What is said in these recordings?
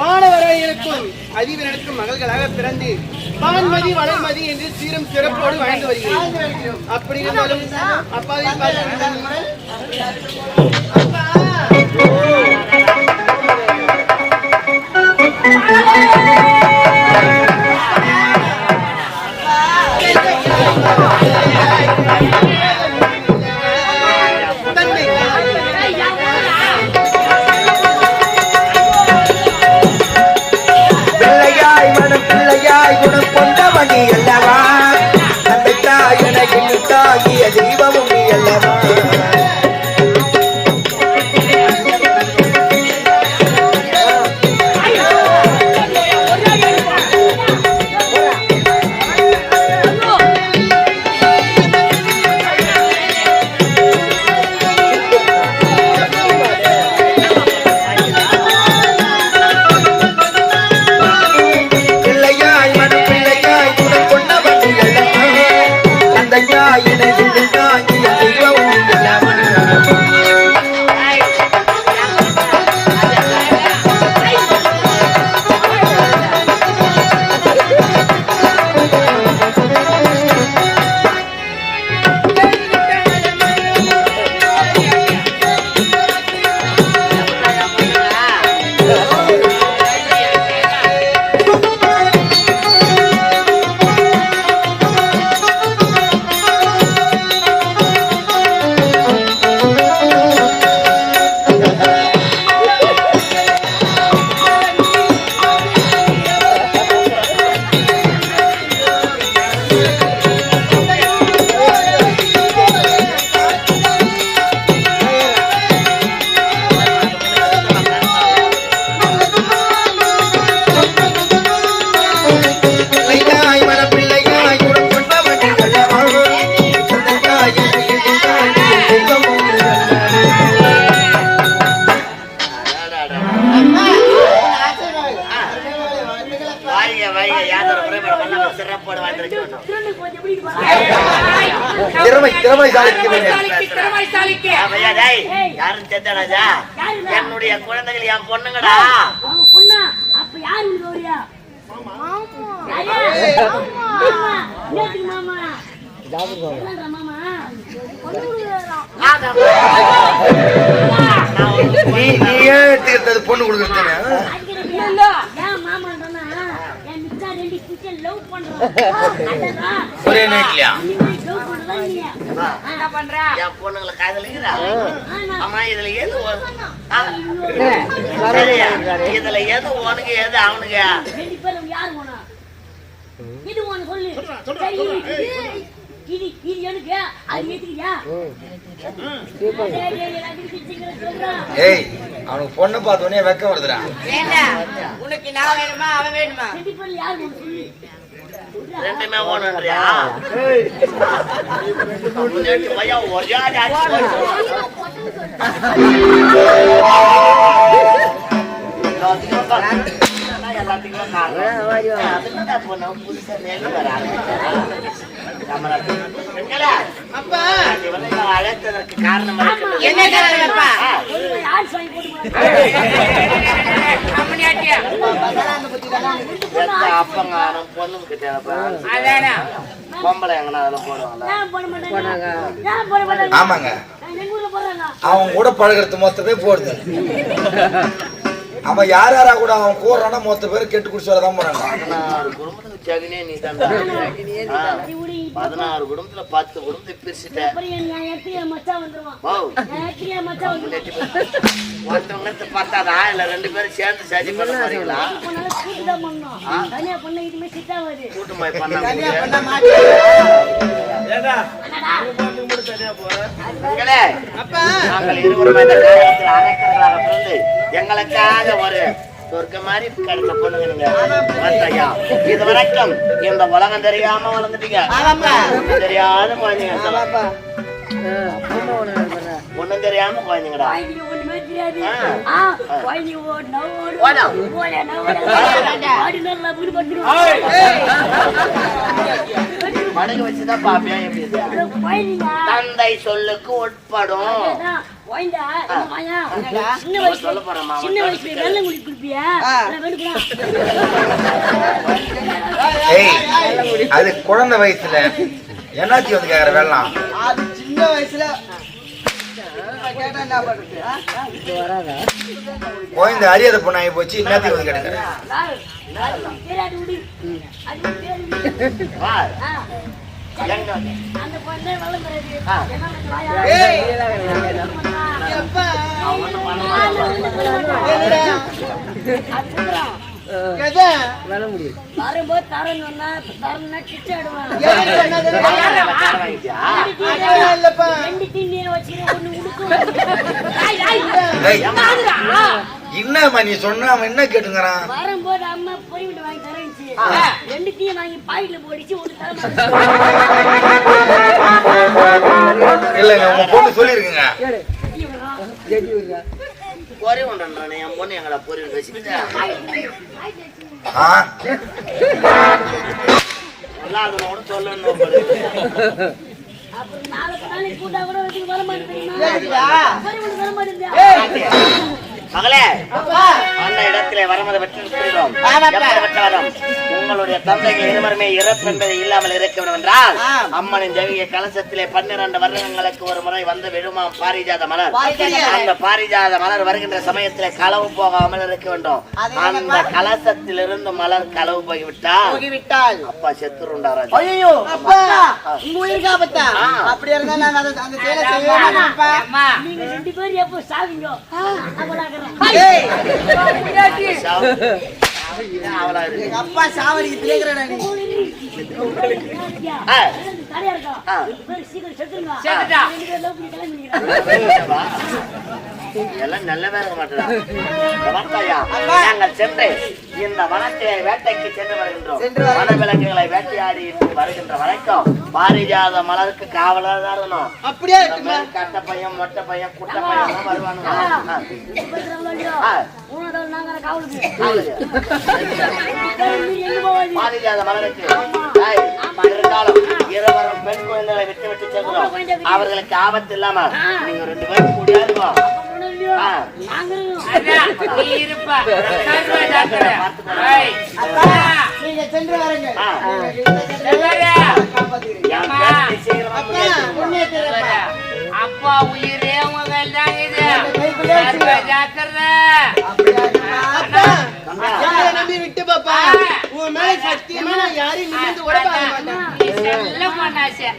வானவரையனுக்கும் அதிபனுக்கும் மகள்களாக பிறந்து வான்மதி வளர்மதி என்று சீரும் சிறப்போடு வாழ்ந்து வருகிறோம். அப்படி இருந்தாலும் அப்பாவை அப்பா. நீ தீர்த்தது பொண்ணு கொடுக்குறது ஒரே நைட்லயா என்ன பண்ற? என் பொண்ணுங்களை காதலிக்கிறா அம்மா இதுல சரியா? இதுல எது உனக்கு எது அவனுக்கு? இது ஒண்ணு சொல்லு. சரி, இது- இது இது எனக்கு அது ஏத்துக்கியா. ஏய் அவனுக்கு பொண்ணை பார்த்த உடனே வெக்க வருதுடா உனக்கு நான் வேணுமா? அவன் வேணுமா ரெண்டுமே முன்னாடி பையன் ஒரே ஆளு அழைத்ததற்கு காரணம். என்ன. பொம்பளை எங்கன்னா அதுல போடுவாங்களா? ஏன் போட மாட்டாங்க. ஏன் போட மாட்டாங்க. ஆமாங்க. எங்க ஊர்ல போடுறாங்க? அவன் கூட பழகிறது மொத்த பேர் போடுது. அவன் யார் யாரா கூட அவன் கூடுறானா மொத்த பேர் கெட்டு குடிச்சு வரதான் போறாங்க. பதினாறு குடும்பத்துல பத்து குடும்பத்தை பிரிச்சுட்ட அப்புறம் என் என் இடத்துக்கு என் மச்சான் வந்துருவான் ஓ என் இடத்துக்கு என் மச்சான் வந்துருவான் ஒருத்தவங்க பார்த்தாதா இல்ல ரெண்டு பேரும் சேர்ந்து சதி பண்ண போறீங்களா? பண்ணாலும் கூட்டு தான் பண்ணணும் தனியா பண்ண கூட்டுமாய் நாங்கள் இருவரும் இந்த காரியத்தில் அரைக்கிறவர்களாக பிறந்து எங்களுக்காக ஒரு சொர்க்க மாதிரி கிடைச்ச பொண்ணுங்க இது வரைக்கும் இந்த உலகம் தெரியாம வளர்ந்துட்டீங்க. ஒண்ணும் தெரியாத குழந்தைங்க ஒண்ணும் தெரியாம குழந்தைங்கடா. மடங்கு வச்சுதான் பாப்பியா எப்படி தந்தை சொல்லுக்கு உட்படும். வாயா. சின்ன சின்ன வயசுல வெள்ளை குடிப்பியா? அது குழந்தை வயசுல. என்னாச்சு வந்து கேக்குற வெள்ளம்? அது சின்ன வயசுல? குழந்தை அறியாத பொண்ணாகி போச்சு என்னத்துக்கு வந்து கேட்டுக்கிற தெரியாது விடு வரும்போது வந்தா, ஆடுவான். என்னம்மா நீ சொன்ன அவன் என்ன கேட்டுங்கிறான்? வரும்போது அம்மா பொறி விட்டு வாங்கி தரேன்ச்சு. ரெண்டு தீயை வாங்கி ஒண்ணு தர உங்க பொண்ணு சொல்லிருக்குங்க. பொறி உண்டுன்றானே, என் பொண்ணு எங்கடா பொறி உண்டு வச்சுக்கிட்டா? ஆ சொல்லாதவனோட சொல்லணும். அப்புறம் நாளைக்கு நாளைக்கு கூட்டா கூட வச்சுக்க வர மாட்டேன் மகளே அந்த இடத்திலே வரமத பெற்றிருக்கிறோம்? உங்களுடைய தந்தைகள் இருவருமே இறப்பு என்பது இல்லாமல் இருக்க வேண்டும் என்றால் அம்மனின் தெய்வீக கலசத்திலே பன்னிரண்டு வருடங்களுக்கு ஒரு முறை வந்து விழுமாம் பாரிஜாத மலர். அந்த பாரிஜாத மலர் வருகின்ற சமயத்திலே களவு போகாமல் இருக்க வேண்டும். அந்த கலசத்திலிருந்து மலர் களவு போய்விட்டால் போகிவிட்டால் அப்பா ஆபத்தா? அப்படி இருந்தா நான் அந்த மாட்டேன்ப்பா நீங்க ரெண்டு பேரும் எப்போ சாவிங்க? அப்ப எங்க அப்பா சாவடி திலேக்கிறடா நீ? எல்லாம் நல்லவே இருக்க மாட்டேடா. இந்த வார்த்தையா, நாங்கள் சென்று இந்த வனத்திலே வேட்டைக்கு சென்று வருகின்றோம். வனவிலங்குகளை வேட்டையாடி வருகின்ற வரைக்கும் பாரிஜாத மலருக்கு காவலர் தான் இருக்கணும் அப்படியே கட்ட பையன் மொட்டை பையன் குட்டை பையன் வருவானுங்க இருவரும் பெண் குழந்தைகளை விட்டு விட்டு செல்கிறோம் அவர்களுக்கு ஆபத்து இல்லாம நீங்க ரெண்டு பேரும் கூடியா இருக்கும். ஆ. அப்பா நீங்க சென்று வரங்க சத்தியமா நான் யாரையும் நிமிர்ந்து கூட பார்க்க மாட்டேன் நீ செல்ல பண்ணாச்சே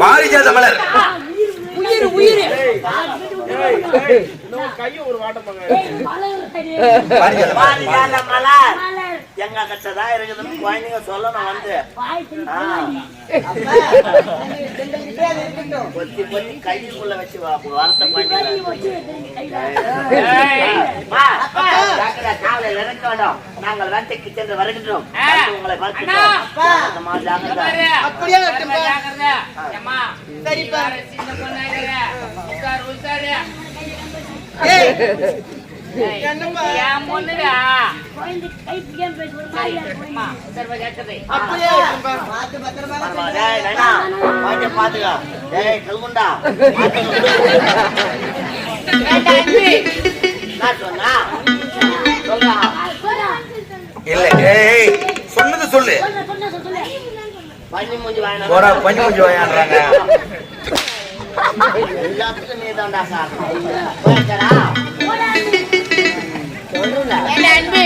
பாரிஜாத மலர் உயிர் உயிர் மலர் பாரிஜாத மலர். எங்க கிட்டதான் இருக்குதுன்னு குழந்தைங்க சொல்லணும் வந்து. பொத்தி பொத்தி கைக்குள்ள வச்சு வா- வளர்த்த குழந்தைங்க வேண்டாம் நாங்கள் வேட்டைக்கு சென்று வருகின்றோம். வந்து உங்களை பார்க்கின்றோம் அப்பா. ஜாக்கிரமா, ஜாக்கிரதை. பாரு. அப்படியே சரிப்பா. ஏய், ஏய், பாத்துக்க. டேய், கல்குண்டா. இல்ல ஏய் சொன்னது சொல்லு பன்னி மூஞ்சி வாங்கினா- போடா பஞ்சு பஞ்சு வாயாடுறாங்க எல்லாத்துக்கும். சொல்றேன்ல. ஏண்டா, அன்பு?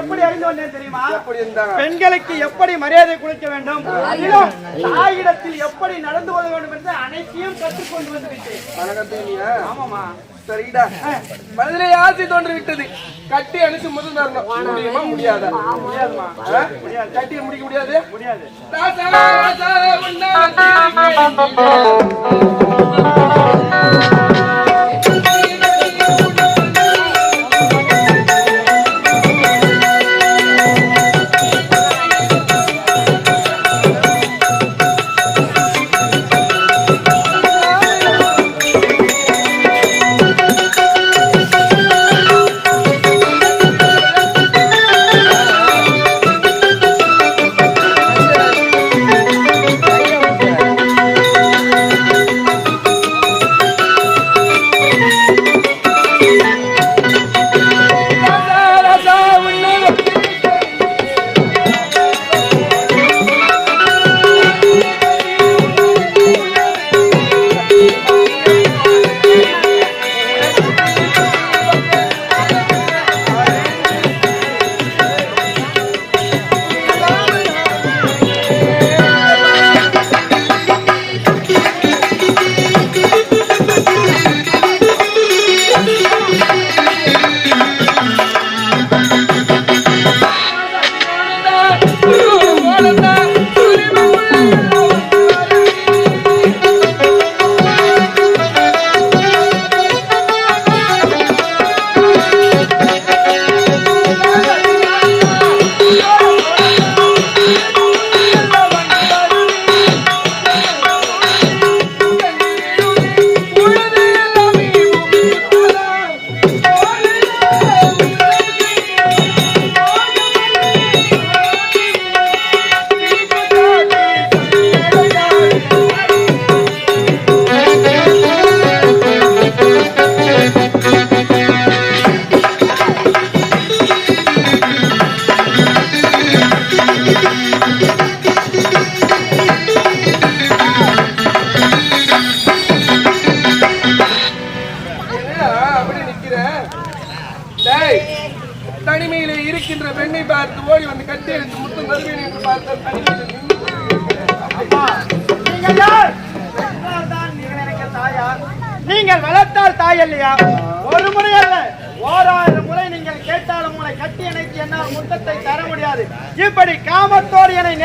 எப்படி அறிந்து வந்தேன் தெரியுமா? பெண்களுக்கு எப்படி மரியாதை கொடுக்க வேண்டும்? தாயிடத்தில் எப்படி நடந்து கொள்ள வேண்டும் என்று அனைத்தையும் கற்றுக்கொண்டு வந்து விட்டேன் ஆமாமா சரிடா மனதிலே ஆசை தோன்றி விட்டது கட்டி அணைச்சு முதல் தரணும் முடியுமா முடியாதா? முடியாதுமா? கட்டி முடிக்க முடியாது? முடியாது.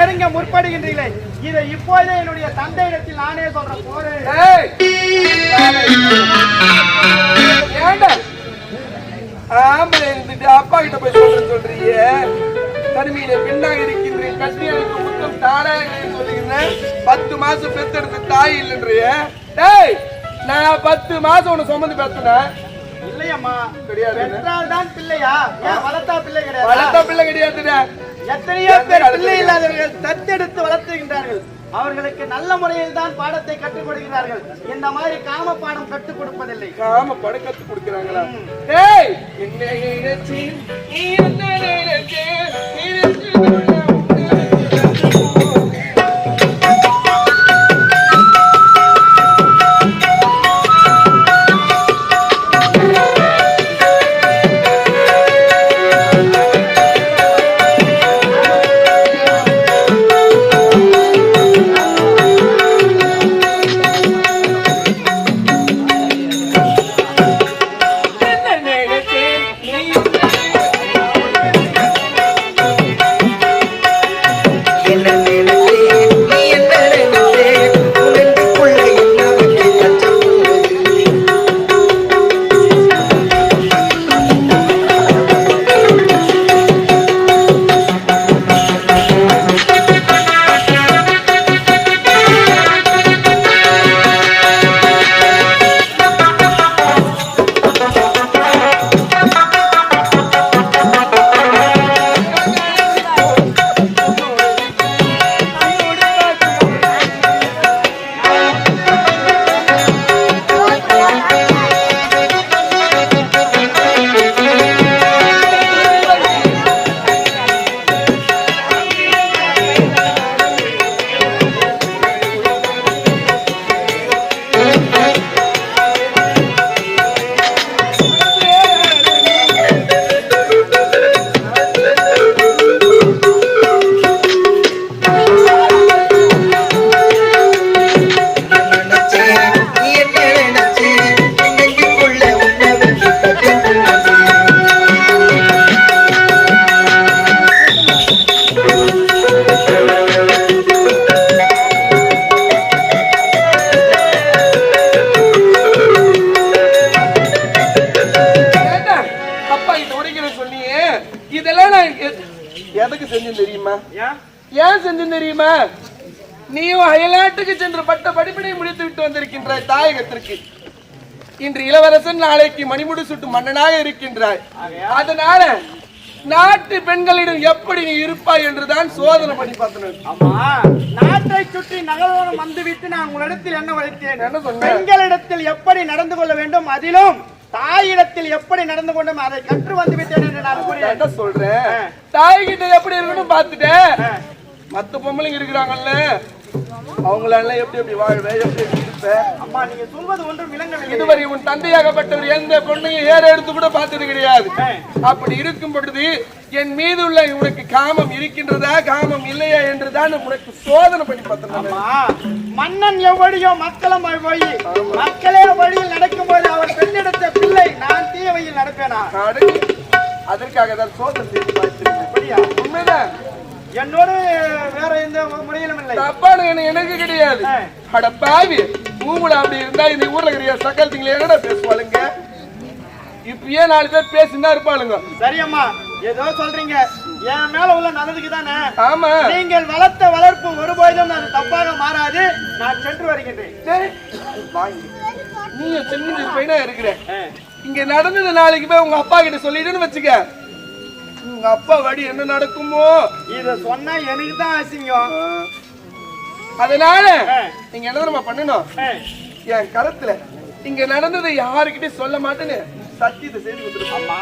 நெருங்க முற்படுகின்றீர்களே. இதை இப்போதே என்னுடைய தந்தையிடத்தில் நானே சொல்ற போறேன் ஆம்பளை இருந்துட்டு அப்பா கிட்ட போய் சொல்றேன்னு சொல்றீங்க. தனிமையில பெண்ணாக இருக்கின்றேன் கட்டி எனக்கு முத்தம் தாராக சொல்லுகிறேன் பத்து மாசம் பெத்தெடுத்த தாய் இல்லைன்றிய. டேய் நான் பத்து மாசம் உன்னை சுமந்து பெத்தனேன் இல்லையம்மா. கிடையாது. பெற்றால் தான் பிள்ளையா வளர்த்தா பிள்ளை கிடையாது? வளர்த்த பிள்ளை கிடையாதுடா எத்தனையோ பேர் பிள்ளை இல்லாதவர்கள் தத்தெடுத்து வளர்த்துகின்றார்கள். அவர்களுக்கு நல்ல முறையில் தான் பாடத்தை கற்றுக் கொடுக்கிறார்கள். இந்த மாதிரி காம பாடம் கற்றுக் கொடுப்பதில்லை. காம படக்கத்து கொடுக்குறாங்களா? டேய் என்ன நினைச்சு நீ என்ன நினைச்சு நினைச்சு செஞ்சேன் தெரியுமா? ஏன் செஞ்சேன் தெரியுமா? நீயும் அயல்நாட்டுக்கு சென்று பட்ட படிப்பினை முடித்து விட்டு வந்திருக்கின்றாய் தாயகத்திற்கு. இன்று இளவரசன் நாளைக்கு மணிமுடி சுட்டு மன்னனாக இருக்கின்றாய். அதனால நாட்டு பெண்களிடம் எப்படி நீ இருப்பாய் என்றுதான் சோதனை பண்ணி பார்த்தேன் ஆமா நாட்டை சுற்றி நகரோரம் வந்துவிட்டு நான் உங்களிடத்தில் என்ன வளைத்தேன் என்ன சொன்ன? பெண்களிடத்தில் எப்படி நடந்து கொள்ள வேண்டும்? அதிலும் தாயிடத்தில் எப்படி நடந்து கொண்டும் அதை கற்று வந்து விட்டேன் என்று நான் என்ன சொல்றேன் தாய் கிட்ட எப்படி இருக்கணும் பார்த்துட்டேன். மத்த பொம்பளைங்க இருக்கிறாங்கல்ல அவங்களெல்லாம் எப்படி எப்படி வாழ்வேன் எப்படி அம்மா நீங்க சொல்வது ஒன்றும் விளங்கவில்லை. இதுவரை உன் தந்தையாகப்பட்டவர் எந்த பொண்ணையும் ஏற எடுத்து கூட பார்த்தது கிடையாது. அப்படி இருக்கும் பொழுது என் மீது உள்ள உனக்கு காமம் இருக்கின்றதா காமம் இல்லையா என்றுதான் உனக்கு சோதனை பண்ணி பார்த்தேன். மன்னன் எவ்வழியோ மக்களும் அவ்வழி மக்களே வழியில் நடக்கும்போது அவர் பெண்ணெடுத்த பிள்ளை நான் தீய வழியில் நடப்பேனா அதற்காக தான் சோதனை செய்து பார்த்திருக்கேன் உண்மைதான். என்னோடு வேற எந்த முறையிலும் இல்லை. தப்பான எனக்கு கிடையாது. அட பாவி. ஊமுல அப்படி இருந்தா இந்த ஊர்ல இருக்கிற சக்கல் திங்களை என்னடா பேசுவாளுங்க? இப்பயே நாலு பேர் பேசினா இருப்பாளுங்க. சரியம்மா ஏதோ சொல்றீங்க. என் மேல உள்ள நல்லதுக்கு தானே? ஆமா. நீங்கள் வளர்த்த வளர்ப்பு ஒருபோதும் அது தப்பாக மாறாது. நான் சென்று வருகின்றேன். சரி. நீ சின்ன பையனா இருக்கிற. இங்க நடந்தது நாளைக்கு போய் உங்க அப்பா கிட்ட சொல்லிடுன்னு வச்சுக்க. உங்க அப்பா வடி என்ன நடக்குமோ? இத சொன்னா எனக்கு தான் அசிங்கம். அதனால நீங்க என்ன தெரியுமா பண்ணணும். என் கரத்துல இங்க நடந்ததை யாருக்கிட்டையும் சொல்ல மாட்டேன்னு சத்தியத்தை செய்து கொடுத்துருக்கோம். அம்மா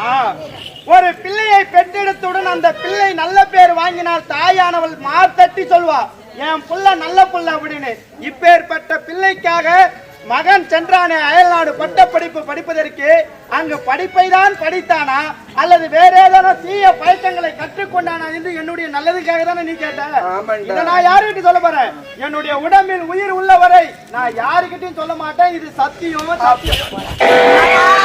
ஒரு பிள்ளையை பெற்றெடுத்தவுடன் அந்த பிள்ளை நல்ல பேர் வாங்கினால் தாயானவள் மார்த்தட்டி சொல்வா என் புள்ள நல்ல புள்ள அப்படின்னு. இப்பேற்பட்ட பிள்ளைக்காக மகன் சென்றானே அயல்நாடு பட்ட படிப்பு படிப்பதற்கு அங்கு படிப்பை தான் படித்தானா அல்லது வேற ஏதாவது தீய பழக்கங்களை கற்றுக்கொண்டானா என்று என்னுடைய நல்லதுக்காக தானே நீ கேட்ட. இதை நான் யாருகிட்ட சொல்ல போறேன். என்னுடைய உடம்பில் உயிர் உள்ளவரை நான் யாருக்கிட்டையும் சொல்ல மாட்டேன். இது சத்தியம் சத்தியம்?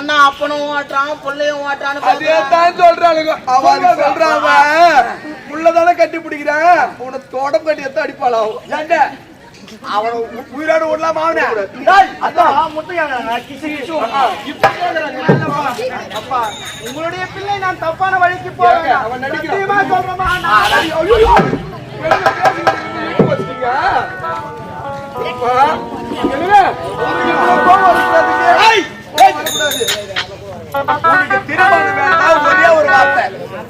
பொண்ணை அப்பனும் ஓட்டுறான் புள்ளையும் ஓட்டுறான்னு அதே. தான் சொல்றாளுங்க. அவங்க சொல்றாங்க உள்ளதானே கட்டி பிடிக்கிறேன்? உன தோடம் கட்டி எத்த அடிப்பாளாவும் ஏண்ட? அவனை உயிரோட விடலாமா அவனை? அப்பா உங்களுடைய பிள்ளை நான் தப்பான வழிக்கு போறேன். அவன் நடிக்கிறான். சத்தியமா உனக்கு திருமணம் வேண்டாம் ஒரே ஒரு வார்த்தை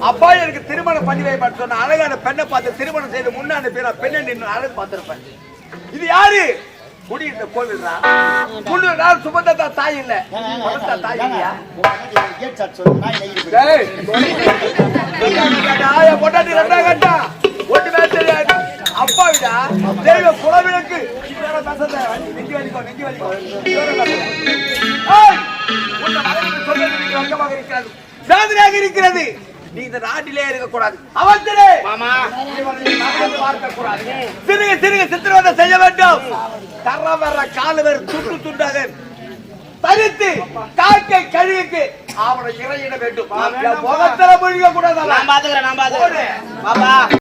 அப்பா எனக்கு திருமணம் பண்ணி வை மட்டும் சொன்ன அழகான பெண்ணை பார்த்து திருமணம் செய்து முன்னாடி பேர் பெண்ணை நின்று அழகு பார்த்திருப்பேன் இது யாரு குடி இந்த கோவில்ரா முன்னூறு நாள் சுமந்தா தாய் இல்ல தாய் இல்லையா பொண்டாட்டி ரெண்டா கட்டா தெரியாது அப்பா விடா தெய்வ குலவிளக்கு. வெட்கமாக இருக்கிறது. நீ இந்த நாட்டிலே இருக்கக்கூடாது. அவத்திலே பார்க்க கூடாது சிறுக சிறுக சித்திரவதை செய்ய வேண்டும். கர வர காலு வேறு துண்டு துண்டாக தரித்து காக்கை கழுகுக்கு அவனை இறையிட வேண்டும். முகத்துல முழுக கூடாது நான் பாத்துக்கிறேன் நான் பாத்துக்கிறேன். பாப்பா